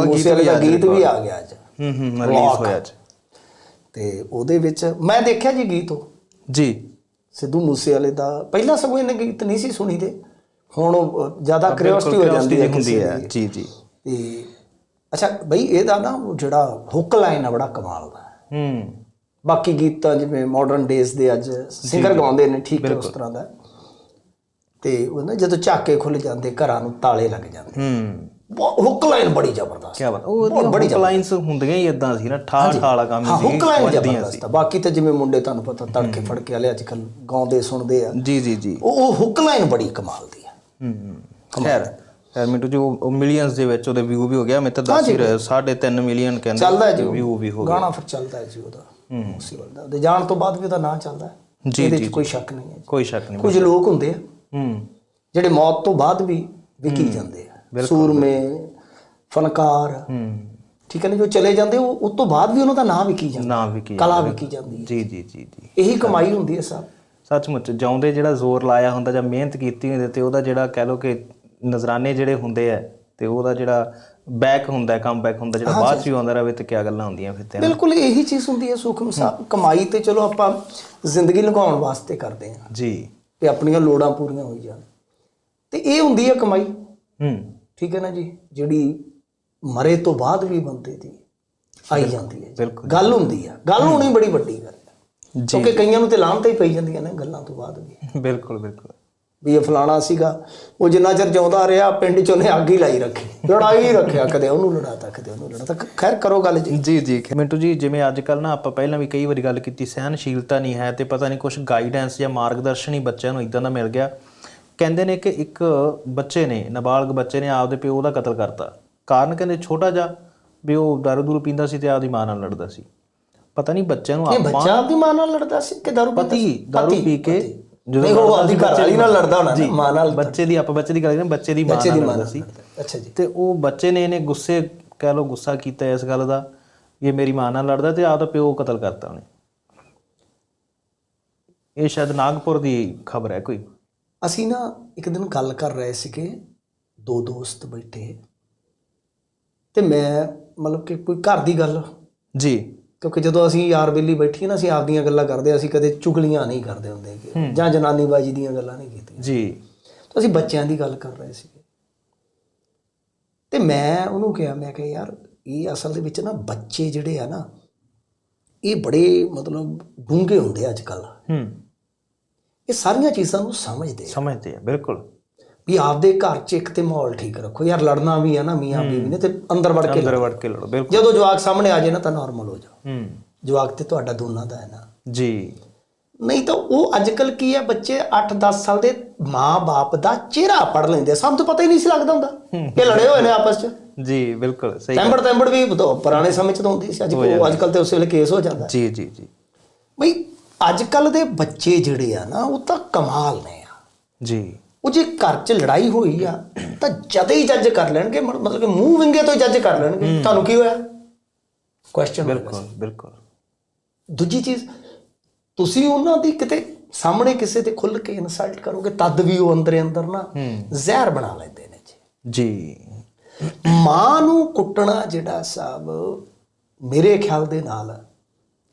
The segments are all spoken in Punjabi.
ਮੂਸੇ ਵਾਲੇ ਦਾ ਗੀਤ ਵੀ ਆ ਗਿਆ ਅੱਜ। ਹੂੰ ਹੂੰ ਰਿਲੀਜ਼ ਹੋਇਆ ਅੱਜ। ਤੇ ਉਹਦੇ ਵਿੱਚ ਮੈਂ ਦੇਖਿਆ ਜੀ ਗੀਤ ਉਹ। ਜੀ। ਸਿੱਧੂ ਮੂਸੇ ਵਾਲੇ ਦਾ। ਪਹਿਲਾਂ ਸਗੋਂ ਇਹਨੇ ਗੀਤ ਨਹੀਂ ਸੀ ਸੁਣੀ ਦੇ। ਹੁਣ ਜ਼ਿਆਦਾ ਕਿਉਰਿਓਸਿਟੀ ਹੋ ਜਾਂਦੀ ਹੈ ਹੁੰਦੀ। ਜੀ ਜੀ। ਤੇ ਅੱਛਾ ਬਈ ਇਹਦਾ ਨਾ ਉਹ ਜਿਹੜਾ ਹੁੱਕ ਲਾਈਨ ਆ ਬੜਾ ਕਮਾਲ ਦਾ। ਹੈ। ਬਾਕੀ ਗੀਤ ਜਿਵੇਂ ਮਾਡਰਨ ਡੇਜ਼ ਦੇ ਅੱਜ ਸਿੰਗਰ ਗਾਉਂਦੇ ਨੇ ਠੀਕ ਉਸ ਤਰ੍ਹਾਂ ਦਾ। ਤੇ ਉਹ ਨਾ ਜਦੋਂ ਝਾਕੇ ਖੁੱਲ ਜਾਂਦੇ ਘਰਾਂ ਨੂੰ ਤਾਲੇ ਲੱਗ ਜਾਂਦੇ। ਹੂੰ। ਹੁੱਕ ਲਾਈਨ ਬੜੀ ਜ਼ਬਰਦਸਤ ਕੀ ਬਾਤ ਉਹ ਬੜੀ ਲਾਈਨਸ ਹੁੰਦੀਆਂ ਹੀ ਇਦਾਂ ਸੀ ਨਾ ਠਾ ਠਾ ਵਾਲਾ ਕੰਮ ਹਾਂ ਸੀ ਹੁੱਕ ਲਾਈਨ ਜ਼ਬਰਦਸਤ ਬਾਕੀ ਤਾਂ ਜਿਵੇਂ ਮੁੰਡੇ ਤੁਹਾਨੂੰ ਪਤਾ ਤੜਕੇ ਫੜਕੇ ਵਾਲੇ ਅੱਜ ਕੱਲ ਗਾਉਂਦੇ ਸੁਣਦੇ ਆ। ਜੀ ਜੀ ਜੀ। ਉਹ ਉਹ ਹੁੱਕ ਲਾਈਨ ਬੜੀ ਕਮਾਲ ਦੀ ਆ। ਹੂੰ ਖੈਰ ਖੈਰ ਮਿੰਟੂ ਜੀ ਉਹ ਮਿਲੀਅਨਸ ਦੇ ਵਿੱਚ ਉਹਦੇ ਵਿਊ ਵੀ ਹੋ ਗਿਆ। ਮੈਂ ਤਾਂ ਦੱਸ ਹੀ ਰਿਹਾ 3.5 ਮਿਲੀਅਨ ਕਹਿੰਦੇ ਚੱਲਦਾ ਜੀ ਵਿਊ ਵੀ ਹੋ ਗਿਆ ਗਾਣਾ ਫਿਰ ਚੱਲਦਾ ਜੀ ਉਹਦਾ। ਮੁਸੀਬਤ ਦਾ। ਉਹਦੇ ਜਾਣ ਤੋਂ ਬਾਅਦ ਵੀ ਉਹਦਾ ਨਾਂ ਚੱਲਦਾ। ਹੈ ਜੀ, 'ਚ ਕੋਈ ਸ਼ੱਕ ਨਹੀਂ ਹੈ ਕੋਈ ਸ਼ੱਕ ਨਹੀਂ। ਕੁਝ ਲੋਕ ਹੁੰਦੇ ਆ। ਹੂੰ। ਜਿਹੜੇ ਮੌਤ ਤੋਂ ਬਾਅਦ ਵੀ ਵਿਕੀ ਜਾਂਦੇ ਆ। ਸੂਰਮੇ ਫਨਕਾਰ। ਹੂੰ। ਠੀਕ ਹੈ ਨਾ ਜੋ ਚਲੇ ਜਾਂਦੇ ਉਹ ਉਸ ਤੋਂ ਬਾਅਦ ਵੀ ਉਹਨਾਂ ਦਾ ਨਾਂ ਵਿਕੀ ਜਾਂਦਾ। ਨਾ ਵੀ ਕੀ ਕਲਾ ਵਿਕੀ ਜਾਂਦੀ ਹੈ। ਜੀ ਜੀ ਜੀ ਜੀ। ਇਹੀ ਕਮਾਈ ਹੁੰਦੀ ਹੈ ਸਭ। ਸੱਚਮੁੱਚ ਜਾਉਂਦੇ ਜਿਹੜਾ ਜ਼ੋਰ ਲਾਇਆ ਹੁੰਦਾ ਜਾਂ ਮਿਹਨਤ ਕੀਤੀ ਹੁੰਦੀ ਤੇ ਉਹਦਾ ਜਿਹੜਾ ਕਹਿ ਲੋ ਕਿ ਨਜ਼ਰਾਨੇ ਜਿਹੜੇ ਹੁੰਦੇ ਆ ਤੇ ਉਹਦਾ ਜਿਹੜਾ ਬੈਕ ਹੁੰਦਾ ਕਮ ਬੈਕ ਹੁੰਦਾ ਜਿਹੜਾ ਬਾਅਦ ਚ ਆਉਂਦਾ ਰਹੇ ਤੇ ਕੀ ਗੱਲਾਂ ਹੁੰਦੀਆਂ ਫਿਰ ਤੇ ਬਿਲਕੁਲ ਇਹੀ ਚੀਜ਼ ਹੁੰਦੀ ਹੈ ਸੁਖਮ ਸਾਹਿਬ ਕਮਾਈ ਤੇ ਚਲੋ ਆਪਾਂ ਜ਼ਿੰਦਗੀ ਲੰਘਾਉਣ ਵਾਸਤੇ ਕਰਦੇ ਹਾਂ। ਜੀ। ਤੇ ਆਪਣੀਆਂ ਲੋੜਾਂ ਪੂਰੀਆਂ ਹੋਈ ਜਾਣ। ਤੇ ਇਹ ਹੁੰਦੀ ਹੈ ਕਮਾਈ। ਹੂੰ। ਠੀਕ ਹੈ ਨਾ ਜੀ? ਜਿਹੜੀ ਮਰੇ ਤੋਂ ਬਾਅਦ ਵੀ ਬੰਦੇ ਦੀ ਆਈ ਜਾਂਦੀ ਹੈ ਗੱਲ ਹੁੰਦੀ ਹੈ ਗੱਲ ਹੋਣੀ ਬੜੀ ਵੱਡੀ ਗੱਲ ਹੈ ਕਿਉਂਕਿ ਕਈਆਂ ਨੂੰ ਤੇ ਲਾਹਮਤਾਂ ਹੀ ਪਈ ਜਾਂਦੀਆਂ ਨੇ ਗੱਲਾਂ ਤੋਂ ਬਾਅਦ ਵੀ। ਬਿਲਕੁਲ ਬਿਲਕੁਲ। ਵੀ ਇਹ ਫਲਾਣਾ ਸੀਗਾ ਉਹ ਜਿੰਨਾ ਚਿਰ ਜਿਉਂਦਾ ਰਿਹਾ ਪਿੰਡ ਚ ਉਹਨੇ ਅੱਗ ਹੀ ਲਾਈ ਰੱਖੀ। ਲੜਾਈ ਹੀ ਰੱਖਿਆ ਕਦੇ ਉਹਨੂੰ ਲੜਾਤਾ ਕਦੇ ਉਹਨੂੰ ਲੜਾਤਾ। ਖੈਰ ਕਰੋ ਗੱਲ ਜੀ। ਜੀ ਜੀ ਮਿੰਟੂ ਜੀ ਜਿਵੇਂ ਅੱਜ ਕੱਲ ਨਾ ਆਪਾਂ ਪਹਿਲਾਂ ਵੀ ਕਈ ਵਾਰੀ ਗੱਲ ਕੀਤੀ ਸਹਿਨਸ਼ੀਲਤਾ ਨਹੀਂ ਹੈ ਤੇ ਪਤਾ ਨਹੀਂ ਕੁਝ ਗਾਈਡੈਂਸ ਜਾਂ ਮਾਰਗਦਰਸ਼ਨ ਹੀ ਬੱਚਿਆਂ ਨੂੰ ਇਦਾਂ ਦਾ ਮਿਲ ਗਿਆ। ਕਹਿੰਦੇ ਨੇ ਕਿ ਇੱਕ ਬੱਚੇ ਨੇ ਨਾਬਾਲਗ ਬੱਚੇ ਨੇ ਆਪਦੇ ਪਿਓ ਦਾ ਕਤਲ ਕਰਤਾ। ਕਾਰਨ ਕਹਿੰਦੇ ਛੋਟਾ ਜਿਹਾ ਵੀ ਉਹ ਦਾਰੂ ਦੂਰੂ ਪੀਂਦਾ ਸੀ ਤੇ ਆਪਦੀ ਮਾਂ ਨਾਲ ਲੜਦਾ ਸੀ। ਪਤਾ ਨਹੀਂ ਬੱਚਿਆਂ ਨੂੰ ਆਪਾਂ ਬੱਚਾ ਆਪਦੀ ਮਾਂ ਨਾਲ ਲੜਦਾ ਸੀ ਕਿ ਦਾਰੂ ਪਤੀ? ਦਾਰੂ ਪੀ ਕੇ। ਨਹੀਂ, ਉਹ ਆਪਦੀ ਘਰ ਵਾਲੀ ਨਾਲ ਲੜਦਾ ਹੋਣਾ ਨਾ, ਮਾਂ ਨਾਲ ਬੱਚੇ ਦੀ ਆਪਾਂ ਬੱਚੇ ਦੀ ਗੱਲ ਕਰੀਏ ਬੱਚੇ ਦੀ ਮਾਂ ਨਾਲ ਲੜਦਾ ਸੀ। ਅੱਛਾ ਜੀ। ਤੇ ਉਹ ਬੱਚੇ ਨੇ ਇਹਨੇ ਗੁੱਸੇ ਕਹਿ ਲੋ ਗੁੱਸਾ ਕੀਤਾ ਇਸ ਗੱਲ ਦਾ ਇਹ ਮੇਰੀ ਮਾਂ ਨਾਲ ਲੜਦਾ ਤੇ ਆਪਦਾ ਪਿਓ ਕਤਲ ਕਰਤਾ ਉਹਨੇ। ਇਹ ਸ਼ਾਇਦ ਨਾਗਪੁਰ ਦੀ ਖਬਰ ਹੈ ਕੋਈ। ਅਸੀਂ ਨਾ ਇੱਕ ਦਿਨ ਗੱਲ ਕਰ ਰਹੇ ਸੀਗੇ ਦੋ ਦੋਸਤ ਬੈਠੇ। ਤੇ ਮੈਂ ਮਤਲਬ ਕਿ ਕੋਈ ਘਰ ਦੀ ਗੱਲ। ਜੀ। ਕਿਉਂਕਿ ਜਦੋਂ ਅਸੀਂ ਯਾਰ ਬੇਲੀ ਬੈਠੀਏ ਨਾ ਅਸੀਂ ਆਪਦੀਆਂ ਗੱਲਾਂ ਕਰਦੇ ਅਸੀਂ ਕਦੇ ਚੁਗਲੀਆਂ ਨਹੀਂ ਕਰਦੇ ਹੁੰਦੇ ਕਿ ਜਾਂ ਜਨਾਨੀਬਾਜੀ ਦੀਆਂ ਗੱਲਾਂ ਨਹੀਂ ਕੀਤੀਆਂ। ਜੀ। ਤਾਂ ਅਸੀਂ ਬੱਚਿਆਂ ਦੀ ਗੱਲ ਕਰ ਰਹੇ ਸੀਗੇ। ਤੇ ਮੈਂ ਉਹਨੂੰ ਕਿਹਾ ਮੈਂ ਕਿਹਾ ਯਾਰ ਇਹ ਅਸਲ ਦੇ ਵਿੱਚ ਨਾ ਬੱਚੇ ਜਿਹੜੇ ਆ ਨਾ ਇਹ ਬੜੇ ਮਤਲਬ ਡੂੰਘੇ ਹੁੰਦੇ ਆ ਅੱਜ ਕੱਲ ਹੂੰ। ਇਹ ਸਾਰੀਆਂ ਚੀਜ਼ਾਂ ਨੂੰ ਸਮਝਦੇ ਆ। ਸਮਝਦੇ ਆ ਬਿਲਕੁਲ। ਵੀ ਆਪਦੇ ਘਰ 'ਚ ਇੱਕ ਤੇ ਮਾਹੌਲ ਠੀਕ ਰੱਖੋ। ਯਾਰ ਲੜਨਾ ਵੀ ਆ ਨਾ ਮੀਆਂ ਬੀਵੀ ਨੇ ਤੇ ਅੰਦਰ ਵੜ ਕੇ ਅੰਦਰ ਵੜ ਕੇ ਲੜੋ ਬਿਲਕੁਲ। ਜਦੋਂ ਜਵਾਕ ਸਾਹਮਣੇ ਆ ਜਾਏ ਨਾ ਤਾਂ ਨਾਰਮਲ ਹੋ ਜਾਓ। ਹੂੰ। ਜਵਾਕ ਤੇ ਤੁਹਾਡਾ ਦੋਨਾਂ ਦਾ ਹੈ ਨਾ। ਜੀ। ਨਹੀਂ ਤਾਂ ਉਹ ਅੱਜਕੱਲ ਕੀ ਹੈ ਬੱਚੇ 8-10 ਸਾਲ ਦੇ ਮਾਂ-ਬਾਪ ਦਾ ਚਿਹਰਾ ਪੜ ਲੈਂਦੇ। ਸਾਨੂੰ ਤਾਂ ਪਤਾ ਹੀ ਨਹੀਂ ਸੀ ਲੱਗਦਾ ਹੁੰਦਾ। ਇਹ ਲੜੇ ਹੋਏ ਨੇ ਆਪਸ 'ਚ। ਜੀ ਬਿਲਕੁਲ ਸਹੀ ਤੈਂਬੜ ਤੈਂਬੜ ਵੀ ਪੁਰਾਣੇ ਸਮੇਂ 'ਚ ਤਾਂ ਹੁੰਦੀ ਸੀ। ਅੱਜ ਅੱਜਕੱਲ ਤੇ ਉਸੇ ਵੇਲੇ ਕੇਸ ਹੋ ਜਾਂਦਾ। ਜੀ ਜੀ ਜੀ। ਬਈ ਅੱਜਕੱਲ ਦੇ ਬੱਚੇ ਜਿਹੜੇ ਆ ਨਾ ਉਹ ਤਾਂ ਕਮਾਲ ਨੇ ਆ। ਜੀ। ਉਹ ਜੇ ਘਰ 'ਚ ਲੜਾਈ ਹੋਈ ਆ ਤਾਂ ਜਦੇ ਹੀ ਜੱਜ ਕਰ ਲੈਣਗੇ ਮਤਲਬ ਕਿ ਮੂੰਹ ਵਿੰਗੇ ਤੋਂ ਜੱਜ ਕਰ ਲੈਣਗੇ। ਤੁਹਾਨੂੰ ਕੀ ਹੋਇਆ? ਕੁਐਸਚਨ ਬਿਲਕੁਲ ਬਿਲਕੁਲ। ਦੂਜੀ ਚੀਜ਼ ਤੁਸੀਂ ਉਹਨਾਂ ਦੀ ਕਿਤੇ ਸਾਹਮਣੇ ਕਿਸੇ ਤੇ ਖੁੱਲ ਕੇ ਇਨਸਲਟ ਕਰੋਗੇ ਤਦ ਵੀ ਉਹ ਅੰਦਰੇ ਅੰਦਰ ਨਾ ਜ਼ਹਿਰ ਬਣਾ ਲੈਂਦੇ ਨੇ ਜੀ। ਜੀ। ਮਾਂ ਨੂੰ ਕੁੱਟਣਾ ਜਿਹੜਾ ਸਾਹਿਬ ਮੇਰੇ ਖਿਆਲ ਦੇ ਨਾਲ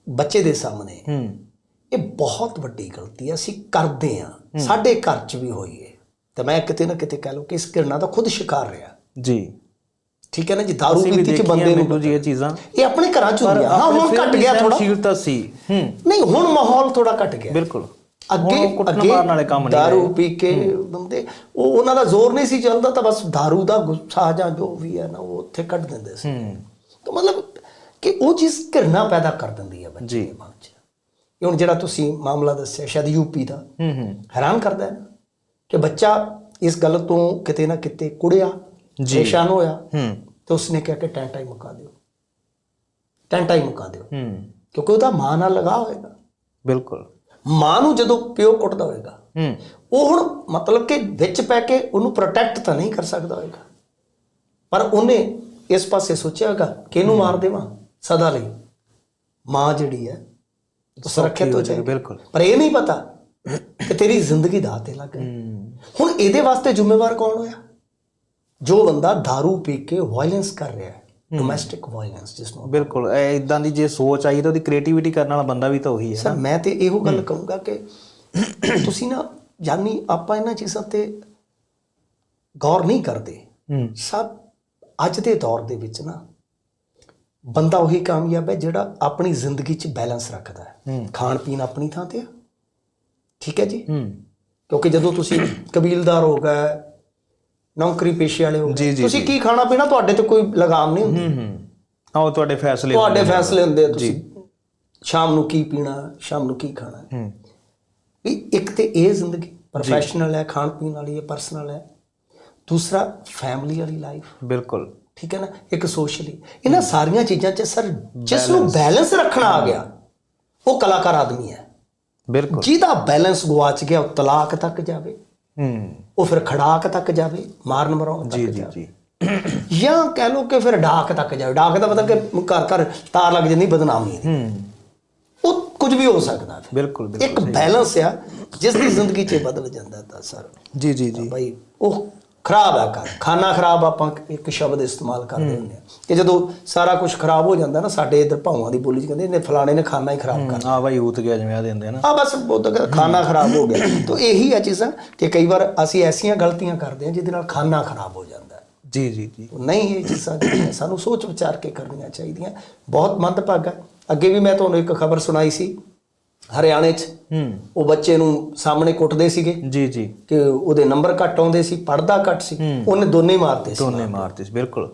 ਬੱਚੇ ਦੇ ਸਾਹਮਣੇ ਹੂੰ। ਇਹ ਬਹੁਤ ਵੱਡੀ ਗਲਤੀ ਹੈ ਅਸੀਂ ਕਰਦੇ ਆ। ਸਾਡੇ ਘਰ 'ਚ ਵੀ ਹੋਈ ਹੈ ਤੇ ਮੈਂ ਕਿਤੇ ਨਾ ਕਿਤੇ ਕਹਿ ਲਓ ਕਿ ਇਸ ਘਿਰਣਾ ਦਾ ਖੁਦ ਸ਼ਿਕਾਰ ਰਿਹਾ। ਜੀ। ਠੀਕ ਹੈ ਨਾ ਜੀ? ਵੀ ਪੀਤੀ 'ਚ ਬੰਦੇ ਨੂੰ ਜੀ ਇਹ ਚੀਜ਼ਾਂ। ਇਹ ਆਪਣੇ ਘਰਾਂ 'ਚ ਹੁੰਦੀਆਂ। ਹਾਂ ਹੁਣ ਘਟ ਗਿਆ ਥੋੜਾ ਸ਼ੀਲਤਾ ਸੀ। ਹੂੰ। ਨਹੀਂ ਹੁਣ ਮਾਹੌਲ ਥੋੜਾ ਘਟ ਗਿਆ। ਬਿਲਕੁਲ। ਅੱਗੇ ਅੱਗੇ ਮਾਰਨ ਵਾਲੇ ਕੰਮ ਨਹੀਂ ਦਾਰੂ ਪੀ ਕੇ ਬੰਦੇ ਉਹ ਉਹਨਾਂ ਦਾ ਜ਼ੋਰ ਨਹੀਂ ਸੀ ਚੱਲਦਾ ਤਾਂ ਬਸ ਦਾਰੂ ਦਾ ਗੁੱਸਾ ਜਾਂ ਜੋ ਵੀ ਹੈ ਨਾ ਉਹ ਉੱਥੇ ਕੱਢ ਦਿੰਦੇ ਸੀ। ਹੂੰ। ਤਾਂ ਮਤਲਬ ਕਿ ਉਹ ਚੀਜ਼ ਘਿਰਨਾ ਪੈਦਾ ਕਰ ਦਿੰਦੀ ਹੈ ਬੱਚੇ। ਦੇ ਮਨ 'ਚ। ਇਹ ਹੁਣ ਜਿਹੜਾ ਤੁਸੀਂ ਮਾਮਲਾ ਦੱਸਿਆ ਸ਼ਾਇਦ ਯੂਪੀ ਦਾ ਹੂੰ ਹੂੰ। ਹੈਰਾਨ ਕਰਦਾ ਹੈ ਕਿ ਬੱਚਾ ਇਸ ਗੱਲ ਤੋਂ ਕਿਤੇ ਨਾ ਕਿਤੇ ਕੁੜਿਆ ਪਰੇਸ਼ਾਨ ਹੋਇਆ ਹੂੰ। ਤੇ ਉਸਨੇ ਕਿਹਾ ਕਿ ਟੈਂਟਾ ਹੀ ਮੁਕਾ ਦਿਓ। ਟੈਂਟਾ ਹੀ ਮੁਕਾ ਦਿਓ। ਹੂੰ। ਕਿਉਂਕਿ ਉਹਦਾ ਮਾਂ ਨਾਲ ਲਗਾ ਹੋਏਗਾ। ਬਿਲਕੁਲ। ਮਾਂ ਨੂੰ ਜਦੋਂ ਪਿਓ ਕੁੱਟਦਾ ਹੋਏਗਾ ਹੂੰ। ਉਹ ਹੁਣ ਮਤਲਬ ਕਿ ਵਿੱਚ ਪੈ ਕੇ ਉਹਨੂੰ ਪ੍ਰੋਟੈਕਟ ਤਾਂ ਨਹੀਂ ਕਰ ਸਕਦਾ ਹੋਏਗਾ। ਪਰ ਉਹਨੇ ਇਸ ਪਾਸੇ ਸੋਚਿਆ ਹੋਗਾ ਕਿ ਇਹਨੂੰ ਮਾਰ ਦੇਵਾਂ ਸਦਾ ਲਈ। ਮਾਂ ਜਿਹੜੀ ਹੈ ਸੁਰੱਖਿਅਤ ਹੋ ਜਾਏਗੀ ਬਿਲਕੁਲ। ਪਰ ਇਹ ਨਹੀਂ ਪਤਾ ਕਿ ਤੇਰੀ ਜ਼ਿੰਦਗੀ ਦਾ ਤੇ ਲੱਗ ਗਈ ਹੁਣ ਇਹਦੇ ਵਾਸਤੇ ਜ਼ਿੰਮੇਵਾਰ ਕੌਣ ਹੋਇਆ? ਜੋ ਬੰਦਾ दारू ਪੀ ਕੇ ਵਾਇਲੈਂਸ ਕਰ ਰਿਹਾ ਹੈ ਡੋਮੈਸਟਿਕ ਵਾਇਲੈਂਸ ਜਿਸ ਨੂੰ ਬਿਲਕੁਲ ਇਦਾਂ ਦੀ ਜੇ ਸੋਚ ਆਈ ਤਾਂ ਉਹਦੀ ਕ੍ਰੀਏਟੀਵਿਟੀ ਕਰਨ ਵਾਲਾ ਬੰਦਾ ਵੀ ਤਾਂ ਉਹੀ ਹੈ ਸਰ ਮੈਂ ਤੇ ਇਹੋ ਗੱਲ ਕਹੂੰਗਾ ਕਿ ਤੁਸੀਂ ਨਾ ਜਾਨੀ ਆਪਾਂ ਇਹਨਾਂ ਚੀਜ਼ਾਂ ਤੇ ਗੌਰ ਨਹੀਂ ਕਰਦੇ। ਸਭ ਅੱਜ ਦੇ ਦੌਰ ਦੇ ਵਿੱਚ ਨਾ ਬੰਦਾ ਉਹੀ ਕਾਮਯਾਬ ਹੈ ਜਿਹੜਾ ਆਪਣੀ ਜ਼ਿੰਦਗੀ 'ਚ ਬੈਲੈਂਸ ਰੱਖਦਾ ਹੈ। ਖਾਣ ਪੀਣ ਆਪਣੀ ਥਾਂ ਤੇ ਠੀਕ ਹੈ ਜੀ? ਕਿਉਂਕਿ ਜਦੋਂ ਤੁਸੀਂ ਕਬੀਲਦਾਰ ਹੋ ਗਏ ਨੌਕਰੀ ਪੇਸ਼ੇ ਵਾਲੇ ਹੋ ਜੀ, ਗਏ ਤੁਸੀਂ ਕੀ ਖਾਣਾ ਪੀਣਾ ਤੁਹਾਡੇ ਤੇ ਕੋਈ ਲਗਾਮ ਨਹੀਂ ਹੁੰਦੀ। ਹੂੰ ਹੂੰ। ਆਓ ਤੁਹਾਡੇ ਫੈਸਲੇ ਤੁਹਾਡੇ ਫੈਸਲੇ ਹੁੰਦੇ ਆ ਤੁਸੀਂ। ਸ਼ਾਮ ਨੂੰ ਕੀ ਪੀਣਾ ਸ਼ਾਮ ਨੂੰ ਕੀ ਖਾਣਾ ਹੂੰ। ਵੀ ਇੱਕ ਤੇ ਇਹ ਜ਼ਿੰਦਗੀ ਪ੍ਰੋਫੈਸ਼ਨਲ ਹੈ ਖਾਣ ਪੀਣ ਵਾਲੀ ਹੈ ਪਰਸਨਲ ਹੈ। ਦੂਸਰਾ ਫੈਮਿਲੀ ਵਾਲੀ ਲਾਈਫ ਬਿਲਕੁਲ। ਠੀਕ ਹੈ ਨਾ ਇੱਕ ਸੋਸ਼ਲੀ ਇਹਨਾਂ ਸਾਰੀਆਂ ਚੀਜ਼ਾਂ 'ਚ ਸਰ ਜਿਸ ਨੂੰ ਬੈਲੈਂਸ ਰੱਖਣਾ ਆ ਗਿਆ ਉਹ ਕਲਾਕਾਰ ਆਦਮੀ ਹੈ। ਬਿਲਕੁਲ। ਜਿਹਦਾ ਬੈਲੈਂਸ ਗਵਾਚ ਗਿਆ ਉਹ ਤਲਾਕ ਤੱਕ ਜਾਵੇ। ਹੂੰ। ਉਹ ਫਿਰ ਖੜਾਕ ਤੱਕ ਜਾਵੇ ਮਾਰਨ ਮਰਾਉਣ ਜੀ ਤੱਕ ਜੀ ਜਾਵੇ। ਜੀ। ਜਾਂ ਕਹਿ ਲਓ ਕਿ ਫਿਰ ਡਾਕ ਤੱਕ ਜਾਵੇ। ਡਾਕ ਦਾ ਮਤਲਬ ਕਿ ਘਰ ਘਰ ਤਾਰ ਲੱਗ ਜਾਂਦੀ ਬਦਨਾਮੀ ਦੀ ਹੂੰ। ਉਹ ਕੁਝ ਵੀ ਹੋ ਸਕਦਾ। ਬਿਲਕੁਲ ਬਿਲਕੁਲ ਇੱਕ ਬੈਲੈਂਸ ਆ ਜਿਸ ਦੀ ਜ਼ਿੰਦਗੀ 'ਚ ਬਦਲ ਜਾਂਦਾ ਤਾਂ ਸਰ। ਜੀ ਜੀ ਜੀ। ਭਾਈ ਉਹ ਖਰਾਬ ਹੈ ਕਰ ਖਾਣਾ ਖਰਾਬ ਆਪਾਂ ਇੱਕ ਸ਼ਬਦ ਇਸਤੇਮਾਲ ਕਰਦੇ ਹੁੰਦੇ ਆ। ਕਿ ਜਦੋਂ ਸਾਰਾ ਕੁਝ ਖਰਾਬ ਹੋ ਜਾਂਦਾ ਨਾ ਸਾਡੇ ਇਧਰ ਭਾਵਾਂ ਦੀ ਬੋਲੀ ਚ ਕਹਿੰਦੇ ਨੇ ਫਲਾਣੇ ਨੇ ਖਾਣਾ ਹੀ ਖਰਾਬ ਕਰ ਆ ਬਾਈ ਊਤ ਗਿਆ ਜਿਵੇਂ ਆ ਦਿੰਦੇ ਆ ਨਾ। ਆ ਬਸ ਉਹ ਖਾਣਾ ਖਰਾਬ ਹੋ ਗਿਆ। ਤਾਂ ਇਹੀ ਹੈ ਚੀਜ਼ਾਂ ਕਿ ਕਈ ਵਾਰ ਅਸੀਂ ਐਸੀਆਂ ਗਲਤੀਆਂ ਕਰਦੇ ਹਾਂ ਜਿਹਦੇ ਨਾਲ ਖਾਣਾ ਖਰਾਬ ਹੋ ਜਾਂਦਾ ਜੀ ਜੀ ਜੀ। ਨਹੀਂ ਇਹ ਚੀਜ਼ਾਂ ਸਾਨੂੰ ਸੋਚ ਵਿਚਾਰ ਕੇ ਕਰਨੀਆਂ ਚਾਹੀਦੀਆਂ। ਬਹੁਤ ਮੰਦਭਾਗਾ। ਅੱਗੇ ਵੀ ਮੈਂ ਤੁਹਾਨੂੰ ਇੱਕ ਖਬਰ ਸੁਣਾਈ ਸੀ। ਹਰਿਆਣੇ 'ਚ ਹੂੰ। ਉਹ ਬੱਚੇ ਨੂੰ ਸਾਹਮਣੇ ਕੁੱਟਦੇ ਸੀਗੇ। ਜੀ ਜੀ। ਕਿ ਉਹਦੇ ਨੰਬਰ ਘੱਟ ਆਉਂਦੇ ਸੀ ਪੜਦਾ ਘੱਟ ਸੀ। ਉਹਨੇ ਦੋਨੇ ਮਾਰਤੇ ਸੀ। ਦੋਨੇ ਮਾਰਤੇ ਸੀ ਬਿਲਕੁਲ।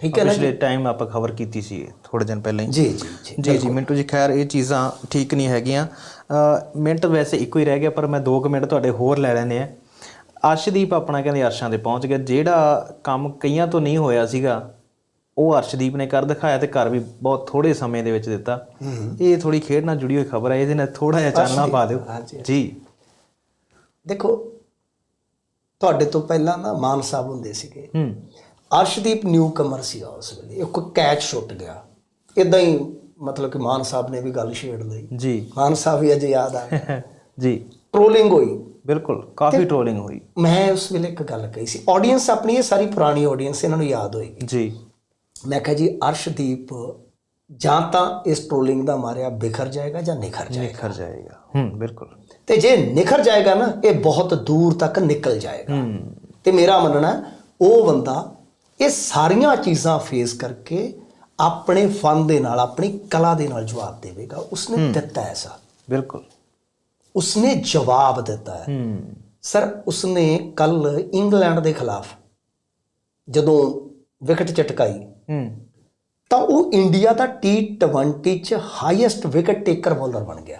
ਠੀਕ ਹੈ ਨਾ ਪਿਛਲੇ ਟਾਈਮ ਆਪਾਂ ਖਬਰ ਕੀਤੀ ਸੀ ਥੋੜੇ ਦਿਨ ਪਹਿਲਾਂ ਹੀ। ਜੀ ਜੀ ਜੀ ਜੀ ਮਿੰਟੂ ਜੀ ਖੈਰ ਇਹ ਚੀਜ਼ਾਂ ਠੀਕ ਨਹੀਂ ਹੈਗੀਆਂ। ਮਿੰਟ ਵੈਸੇ ਇੱਕੋ ਹੀ ਰਹਿ ਗਿਆ ਪਰ ਮੈਂ 2 ਮਿੰਟ ਤੁਹਾਡੇ ਹੋਰ ਲੈ ਲੈਣੇ ਆ ਅਰਸ਼ਦੀਪ ਆਪਣਾ ਕਹਿੰਦੇ ਅਰਸ਼ਾਂ ਦੇ ਪਹੁੰਚ ਗਿਆ। ਜਿਹੜਾ ਕੰਮ ਕਈਆਂ ਤੋਂ ਨਹੀਂ ਹੋਇਆ ਸੀਗਾ ਉਹ ਅਰਸ਼ਦੀਪ ਨੇ ਕਰ ਦਿਖਾਇਆ ਤੇ ਕਰ ਵੀ ਬਹੁਤ ਥੋੜੇ ਸਮੇਂ ਦੇ ਵਿੱਚ ਦਿੱਤਾ। ਇਹ ਥੋੜੀ ਖੇਡ ਨਾਲ ਜੁੜੀ ਹੋਈ ਖਬਰ ਹੈ ਇਹਦੇ ਨਾਲ ਥੋੜਾ ਜਿਹਾ ਚਾਨਣਾ ਪਾ ਦਿਓ। ਜੀ। ਦੇਖੋ ਤੁਹਾਡੇ ਤੋਂ ਪਹਿਲਾਂ ਨਾ ਮਾਨ ਸਾਹਿਬ ਹੁੰਦੇ ਸੀਗੇ। ਹੂੰ। ਅਰਸ਼ਦੀਪ ਨਿਊ ਕਮਰ ਸੀ ਉਸ ਵੇਲੇ। ਇੱਕ ਕੈਚ ਛੁੱਟ ਗਿਆ। ਇਦਾਂ ਹੀ ਮਤਲਬ ਕਿ ਮਾਨ ਸਾਹਿਬ ਨੇ ਵੀ ਗੱਲ ਛੇੜ ਲਈ। ਜੀ। ਮਾਨ ਸਾਹਿਬ ਵੀ ਅਜੇ ਯਾਦ ਆ ਜੀ। ਟ੍ਰੋਲਿੰਗ ਹੋਈ। ਬਿਲਕੁਲ ਕਾਫੀ ਟ੍ਰੋਲਿੰਗ ਹੋਈ। ਮੈਂ ਉਸ ਵੇਲੇ ਇੱਕ ਗੱਲ ਕਹੀ ਸੀ। ਆਡੀਅנס ਆਪਣੀ ਇਹ ਸਾਰੀ ਪੁਰਾਣੀ ਆਡੀਅנס ਇਹਨਾਂ ਨੂੰ ਯਾਦ ਹੋਏਗੀ। ਜੀ। ਮੈਂ ਕਿਹਾ ਜੀ ਅਰਸ਼ਦੀਪ ਜਾਂ ਤਾਂ ਇਸ ਟ੍ਰੋਲਿੰਗ ਦਾ ਮਾਰਿਆ ਬਿਖਰ ਜਾਏਗਾ ਜਾਂ ਨਿਖਰ ਜਾਏਗਾ? ਨਿਖਰ ਜਾਏਗਾ। ਹੂੰ ਬਿਲਕੁਲ। ਤੇ ਜੇ ਨਿਖਰ ਜਾਏਗਾ ਨਾ ਇਹ ਬਹੁਤ ਦੂਰ ਤੱਕ ਨਿਕਲ ਜਾਏਗਾ। ਹੂੰ। ਤੇ ਮੇਰਾ ਮੰਨਣਾ ਉਹ ਬੰਦਾ ਇਹ ਸਾਰੀਆਂ ਚੀਜ਼ਾਂ ਫੇਸ ਕਰਕੇ ਆਪਣੇ ਫਨ ਦੇ ਨਾਲ ਆਪਣੀ ਕਲਾ ਦੇ ਨਾਲ ਜਵਾਬ ਦੇਵੇਗਾ। ਉਸਨੇ ਦਿੱਤਾ ਐਸਾ ਬਿਲਕੁਲ। ਉਸਨੇ ਜਵਾਬ ਦਿੱਤਾ ਹੈ। ਹੂੰ। ਸਰ ਉਸਨੇ ਕੱਲ ਇੰਗਲੈਂਡ ਦੇ ਖਿਲਾਫ ਜਦੋਂ ਵਿਕਟ ਚਟਕਾਈ। ਹੂੰ। ਤਾਂ ਉਹ ਇੰਡੀਆ ਦਾ T20 ਚ ਹਾਈਐਸਟ ਵਿਕਟ ਟੇਕਰ ਬੋਲਰ ਬਣ ਗਿਆ।